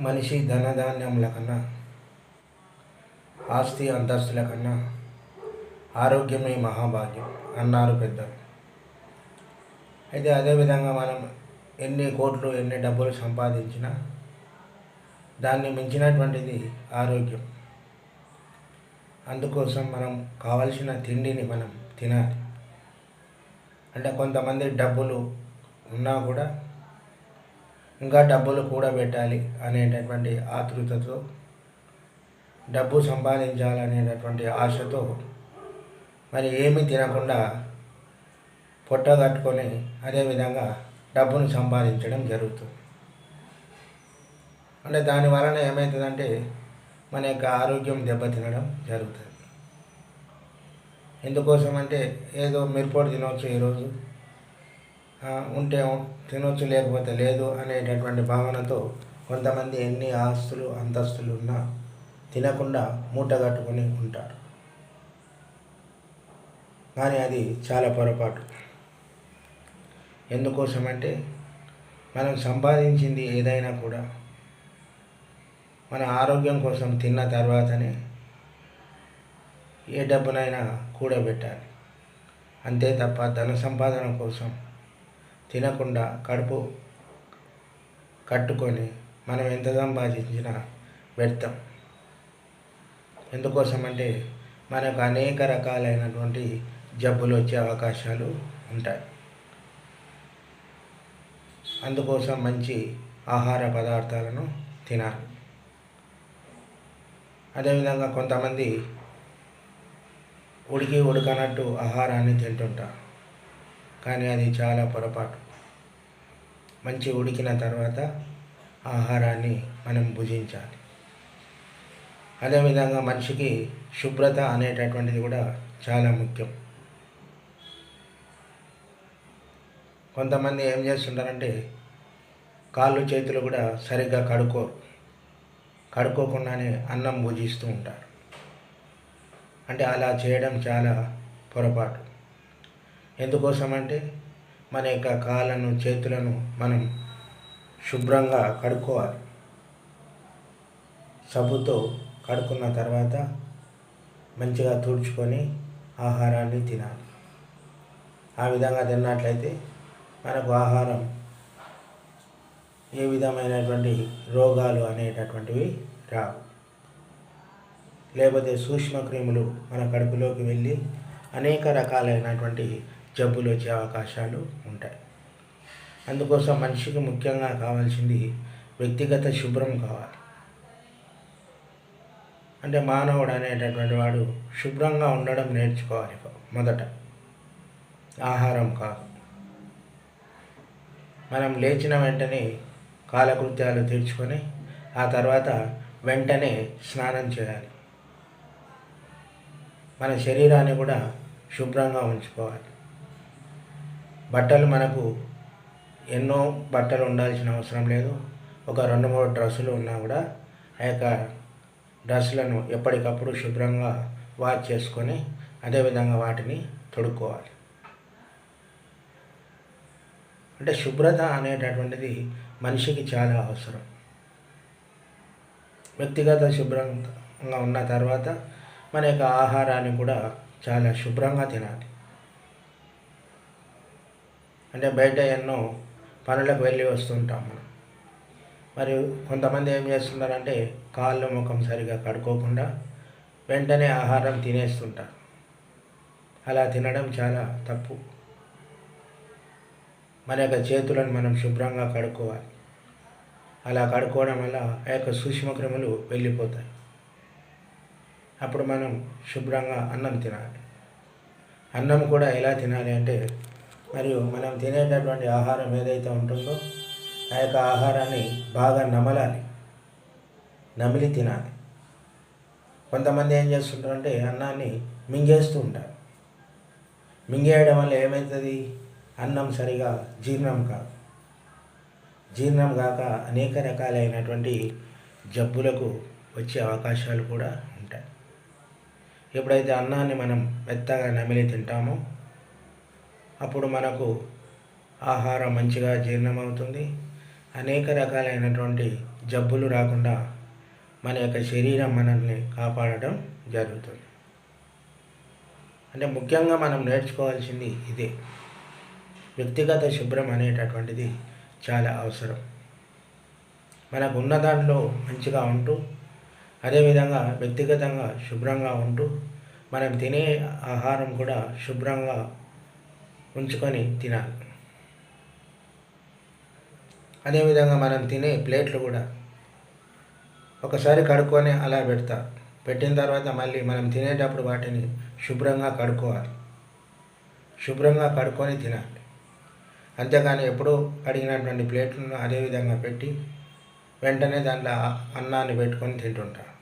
మనిషి ధనధాన్యముల కన్నా ఆస్తి అంతస్తుల కన్నా ఆరోగ్యమే మహాభాగ్యం అన్నారు పెద్దలు. అయితే అదేవిధంగా మనం ఎన్ని కోట్లు ఎన్ని డబ్బులు సంపాదించినా దాన్ని మించినటువంటిది ఆరోగ్యం. అందుకోసం మనం కావలసిన తిండిని మనం తినాలి. అంటే కొంతమంది డబ్బులు ఉన్నా కూడా ఇంకా డబ్బులు కూడబెట్టాలి అనేటటువంటి ఆతృతతో డబ్బు సంపాదించాలనేటటువంటి ఆశతో మరి ఏమీ తినకుండా పొట్ట కట్టుకొని అదేవిధంగా డబ్బును సంపాదించడం జరుగుతుంది. అంటే దాని వలన ఏమవుతుందంటే మన యొక్క ఆరోగ్యం దెబ్బతినడం జరుగుతుంది. ఎందుకోసం అంటే ఏదో మిరపొడి తినవచ్చు ఈరోజు. ఉంటే తినొచ్చు లేకపోతే లేదు అనేటటువంటి భావనతో కొంతమంది ఎన్ని ఆస్తులు అంతస్తులు ఉన్నా తినకుండా మూట కట్టుకొని ఉంటారు. కానీ అది చాలా పొరపాటు. ఎందుకోసమంటే మనం సంపాదించింది ఏదైనా కూడా మన ఆరోగ్యం కోసం తిన్న తర్వాతనే ఏ డబ్బునైనా కూడబెట్టాలి. అంతే తప్ప ధన సంపాదన కోసం తినకుండా కడుపు కట్టుకొని మనం ఎంత సంపాదించినా వ్యర్థం. ఎందుకోసం అంటే మనకు అనేక రకాలైనటువంటి జబ్బులు వచ్చే అవకాశాలు ఉంటాయి. అందుకోసం మంచి ఆహార పదార్థాలను తినాలి. అదేవిధంగా కొంతమంది ఉడికి ఉడకనట్టు ఆహారాన్ని తింటుంటారు. కానీ అది చాలా పొరపాటు. మంచి ఉడికిన తర్వాత ఆహారాన్ని మనం భుజించాలి. అదేవిధంగా మనిషికి శుభ్రత అనేటటువంటిది కూడా చాలా ముఖ్యం. కొంతమంది ఏం చేస్తుంటారంటే కాళ్ళు చేతులు కూడా సరిగ్గా కడుక్కోరు. కడుక్కోకుండానే అన్నం భుజిస్తూ ఉంటారు. అంటే అలా చేయడం చాలా పొరపాటు. ఎందుకోసం అంటే మన యొక్క కాళ్ళను చేతులను మనం శుభ్రంగా కడుక్కోవాలి. సబ్బుతో కడుక్కున్న తర్వాత మంచిగా తుడుచుకొని ఆహారాన్ని తినాలి. ఆ విధంగా తిన్నట్లయితే మనకు ఆహారం ఏ విధమైనటువంటి రోగాలు అనేటటువంటివి రావు. లేకపోతే సూక్ష్మక్రిములు మన కడుపులోకి వెళ్ళి అనేక రకాలైనటువంటి జబ్బులు వచ్చే అవకాశాలు ఉంటాయి. అందుకోసం మనిషికి ముఖ్యంగా కావాల్సింది వ్యక్తిగత శుభ్రం కావాలి. అంటే మానవుడు అనేటటువంటి వాడు శుభ్రంగా ఉండడం నేర్చుకోవాలి మొదట. ఆహారం కాదు. మనం లేచిన వెంటనే కాలకృత్యాలు తీర్చుకొని ఆ తర్వాత వెంటనే స్నానం చేయాలి. మన శరీరాన్ని కూడా శుభ్రంగా ఉంచుకోవాలి. బట్టలు మనకు ఎన్నో బట్టలు ఉండాల్సిన అవసరం లేదు. ఒక రెండు మూడు డ్రెస్సులు ఉన్నా కూడా ఆ యొక్క డ్రెస్సులను ఎప్పటికప్పుడు శుభ్రంగా వాష్ చేసుకొని అదేవిధంగా వాటిని తొడుక్కోవాలి. అంటే శుభ్రత అనేటటువంటిది మనిషికి చాలా అవసరం. వ్యక్తిగత శుభ్రంగా ఉన్న తర్వాత మన యొక్క ఆహారాన్ని కూడా చాలా శుభ్రంగా తినాలి. అంటే బయట ఎన్నో పనులకు వెళ్ళి వస్తుంటాం మనం. మరి కొంతమంది ఏం చేస్తున్నారంటే కాళ్ళు ముఖం సరిగా కడుక్కోకుండా వెంటనే ఆహారం తినేస్తుంటారు. అలా తినడం చాలా తప్పు. మన యొక్క చేతులను మనం శుభ్రంగా కడుక్కోవాలి. అలా కడుక్కోవడం వల్ల ఆ యొక్క సూక్ష్మక్రిములు వెళ్ళిపోతాయి. అప్పుడు మనం శుభ్రంగా అన్నం తినాలి. అన్నం కూడా ఎలా తినాలి అంటే మరియు మనం తినేటటువంటి ఆహారం ఏదైతే ఉంటుందో ఆ యొక్క ఆహారాన్ని బాగా నమలాలి. నమిలి తినాలి. కొంతమంది ఏం చేస్తుంటారంటే అన్నాన్ని మింగేస్తూ ఉంటారు. మింగేయడం వల్ల ఏమవుతుంది అన్నం సరిగా జీర్ణం కాదు. జీర్ణం కాక అనేక రకాలైనటువంటి జబ్బులకు వచ్చే అవకాశాలు కూడా ఉంటాయి. ఎప్పుడైతే అన్నాన్ని మనం మెత్తగా నమిలి తింటామో అప్పుడు మనకు ఆహారం మంచిగా జీర్ణమవుతుంది. అనేక రకాలైనటువంటి జబ్బులు రాకుండా మన యొక్క శరీరం మనల్ని కాపాడటం జరుగుతుంది. అంటే ముఖ్యంగా మనం నేర్చుకోవాల్సింది ఇదే. వ్యక్తిగత శుభ్రం అనేటటువంటిది చాలా అవసరం. మనకు ఉన్న దాంట్లో మంచిగా ఉంటూ అదేవిధంగా వ్యక్తిగతంగా శుభ్రంగా ఉంటూ మనం తినే ఆహారం కూడా శుభ్రంగా ఉంచుకొని తినాలి. అదేవిధంగా మనం తినే ప్లేట్లు కూడా ఒకసారి కడుక్కొని అలా పెడతా. పెట్టిన తర్వాత మళ్ళీ మనం తినేటప్పుడు వాటిని శుభ్రంగా కడుక్కోవాలి. శుభ్రంగా కడుక్కొని తినాలి. అంతేకాని ఎప్పుడూ కడిగినటువంటి ప్లేట్లను అదే విధంగా పెట్టి వెంటనే దాంట్లో అన్నాన్ని పెట్టుకొని తింటుంటారు.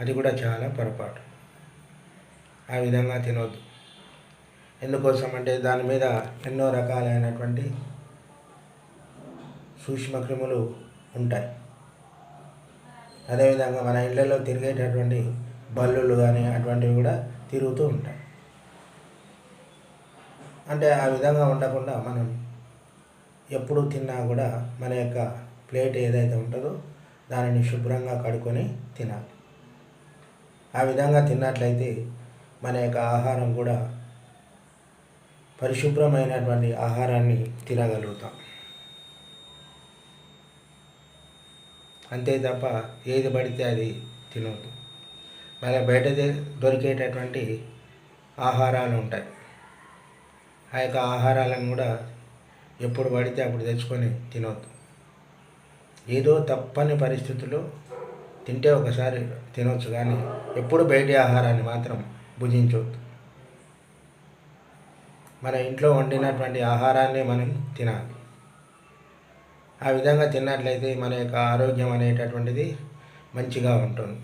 అది కూడా చాలా పొరపాటు. ఆ విధంగా తినొద్దు. ఎందుకోసం అంటే దాని మీద ఎన్నో రకాలైనటువంటి సూక్ష్మక్రిములు ఉంటాయి. అదేవిధంగా మన ఇళ్ళలో తిరిగేటటువంటి బల్లులు కానీ అటువంటివి కూడా తిరుగుతూ ఉంటాయి. అంటే ఆ విధంగా ఉండకుండా మనం ఎప్పుడు తిన్నా కూడా మన యొక్క ప్లేట్ ఏదైతే ఉంటుందో దానిని శుభ్రంగా కడుక్కొని తినాలి. ఆ విధంగా తిన్నట్లయితే మన యొక్క ఆహారం కూడా పరిశుభ్రమైనటువంటి ఆహారాన్ని తినగలుగుతాం. అంతే తప్ప ఏది పడితే అది తినవద్దు మళ్ళీ బయట దొరికేటటువంటి ఆహారాలు ఉంటాయి. ఆ యొక్క ఆహారాలను కూడా ఎప్పుడు పడితే అప్పుడు తెచ్చుకొని తినవద్దు ఏదో తప్పని పరిస్థితుల్లో తింటే ఒకసారి తినవచ్చు కానీ ఎప్పుడు బయటి ఆహారాన్ని మాత్రం భుజించవద్దు మన ఇంట్లో వండినటువంటి ఆహారాన్ని మనం తినాలి. ఆ విధంగా తిన్నట్లయితే మన యొక్క ఆరోగ్యం అనేటటువంటిది మంచిగా ఉంటుంది.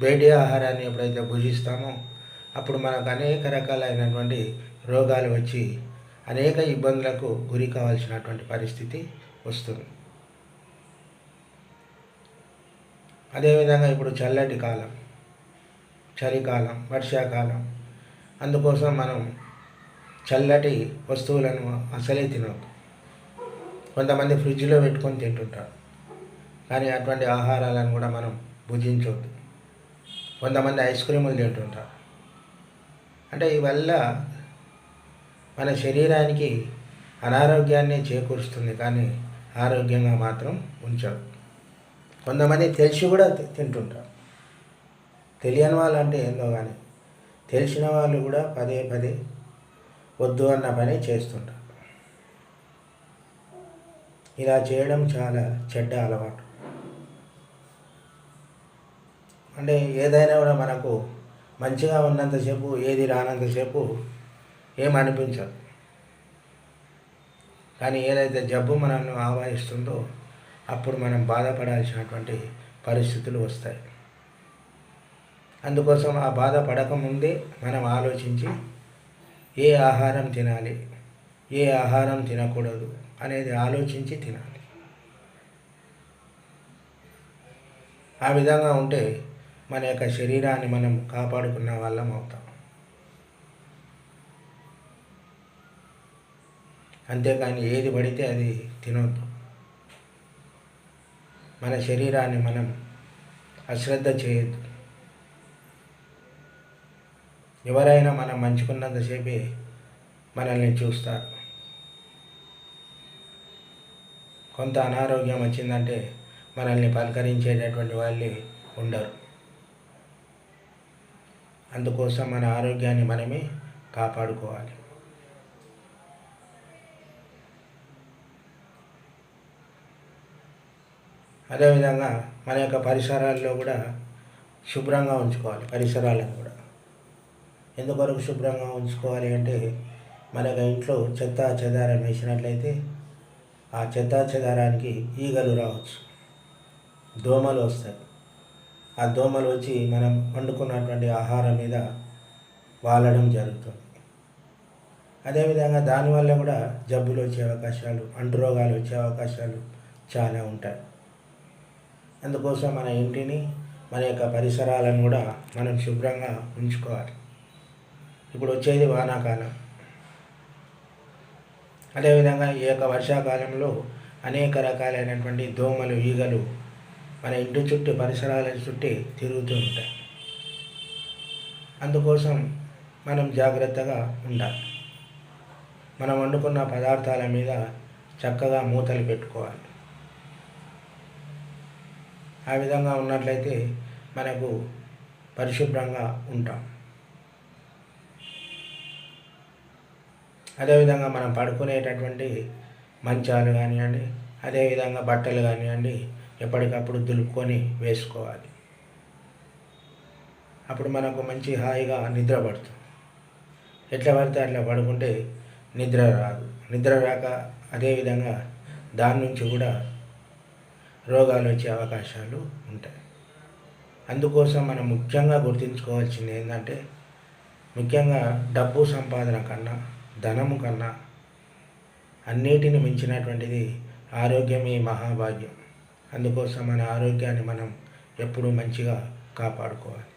బయటి ఆహారాన్ని ఎప్పుడైతే భుజిస్తామో అప్పుడు మనకు అనేక రకాలైనటువంటి రోగాలు వచ్చి అనేక ఇబ్బందులకు గురి కావాల్సినటువంటి పరిస్థితి వస్తుంది. అదేవిధంగా ఇప్పుడు చల్లటి కాలం చలికాలం వర్షాకాలం అందుకోసం మనం చల్లటి వస్తువులను అసలే తినవద్దు కొంతమంది ఫ్రిడ్జ్లో పెట్టుకొని తింటుంటారు. కానీ అటువంటి ఆహారాలను కూడా మనం భుజించవద్దు కొంతమంది ఐస్ క్రీములు తింటుంటారు. అంటే ఇవల్ల మన శరీరానికి అనారోగ్యాన్ని చేకూరుస్తుంది కానీ ఆరోగ్యంగా మాత్రం ఉంచదు కొంతమంది తెలిసి కూడా తింటుంటారు. తెలియని వాళ్ళు అంటే ఏందో కానీ తెలిసిన వాళ్ళు కూడా పదే పదే వద్దు అన్న పని చేస్తుంటారు ఇలా చేయడం చాలా చెడ్డ అలవాటు. అంటే ఏదైనా కూడా మనకు మంచిగా ఉన్నంతసేపు ఏది రానంతసేపు ఏమనిపించదు కానీ ఏదైతే జబ్బు మనల్ని ఆవాహిస్తుందో అప్పుడు మనం బాధపడాల్సినటువంటి పరిస్థితులు వస్తాయి. అందుకోసం ఆ బాధ పడకముందే మనం ఆలోచించి ఏ ఆహారం తినాలి? ఏ ఆహారం తినకూడదు? అనేది ఆలోచించి తినాలి. ఆ విధంగా ఉంటే మన యొక్క శరీరాన్ని మనం కాపాడుకున్న వాళ్ళం అవుతాం. అంతేకాని ఏది పడితే అది తినొద్దు. మన శరీరాన్ని మనం అశ్రద్ధ చేయొద్దు. ఎవరైనా మనం మంచుకున్నంతసేపే మనల్ని చూస్తారు. కొంత అనారోగ్యం వచ్చిందంటే మనల్ని పలకరించేటటువంటి వాళ్ళు ఉండరు. అందుకోసం మన ఆరోగ్యాన్ని మనమే కాపాడుకోవాలి. అదేవిధంగా మన యొక్క పరిసరాల్లో కూడా శుభ్రంగా ఉంచుకోవాలి పరిసరాలను కూడా. ఎందుకొరకు శుభ్రంగా ఉంచుకోవాలి అంటే మన ఇంట్లో చెత్త చెదారం వేసినట్లయితే ఆ చెత్త చెదారానికి ఈగలు రావచ్చు. దోమలు వస్తాయి. ఆ దోమలు వచ్చి మనం వండుకున్నటువంటి ఆహారం మీద వాలడం జరుగుతుంది. అదేవిధంగా దానివల్ల కూడా జబ్బులు వచ్చే అవకాశాలు అంటురోగాలు వచ్చే అవకాశాలు చాలా ఉంటాయి. అందుకోసం మన ఇంటిని మన యొక్క పరిసరాలను కూడా మనం శుభ్రంగా ఉంచుకోవాలి. ఇప్పుడు వచ్చేది వానాకాలం. అదేవిధంగా ఈ యొక్క వర్షాకాలంలో అనేక రకాలైనటువంటి దోమలు ఈగలు మన ఇంటి చుట్టూ పరిసరాల చుట్టి తిరుగుతూ ఉంటాయి. అందుకోసం మనం జాగ్రత్తగా ఉండాలి. మనం వండుకున్న పదార్థాల మీద చక్కగా మూతలు పెట్టుకోవాలి. ఆ విధంగా ఉన్నట్లయితే మనకు పరిశుభ్రంగా ఉంటాం. అదేవిధంగా మనం పడుకునేటటువంటి మంచాలు కానివ్వండి అదేవిధంగా బట్టలు కానివ్వండి ఎప్పటికప్పుడు దులుపుకొని వేసుకోవాలి. అప్పుడు మనకు మంచి హాయిగా నిద్ర పడుతుంది. ఎట్లా పడితే అట్లా పడుకుంటే నిద్ర రాదు. నిద్ర రాక అదేవిధంగా దాని నుంచి కూడా రోగాలు వచ్చే అవకాశాలు ఉంటాయి. అందుకోసం మనం ముఖ్యంగా గుర్తుంచుకోవాల్సింది ఏంటంటే ముఖ్యంగా డబ్బు సంపాదన కన్నా ధనము కన్నా అన్నిటిని మించినటువంటిది ఆరోగ్యమే మహాభాగ్యం. అందుకోసం మన ఆరోగ్యాన్ని మనం ఎప్పుడూ మంచిగా కాపాడుకోవాలి.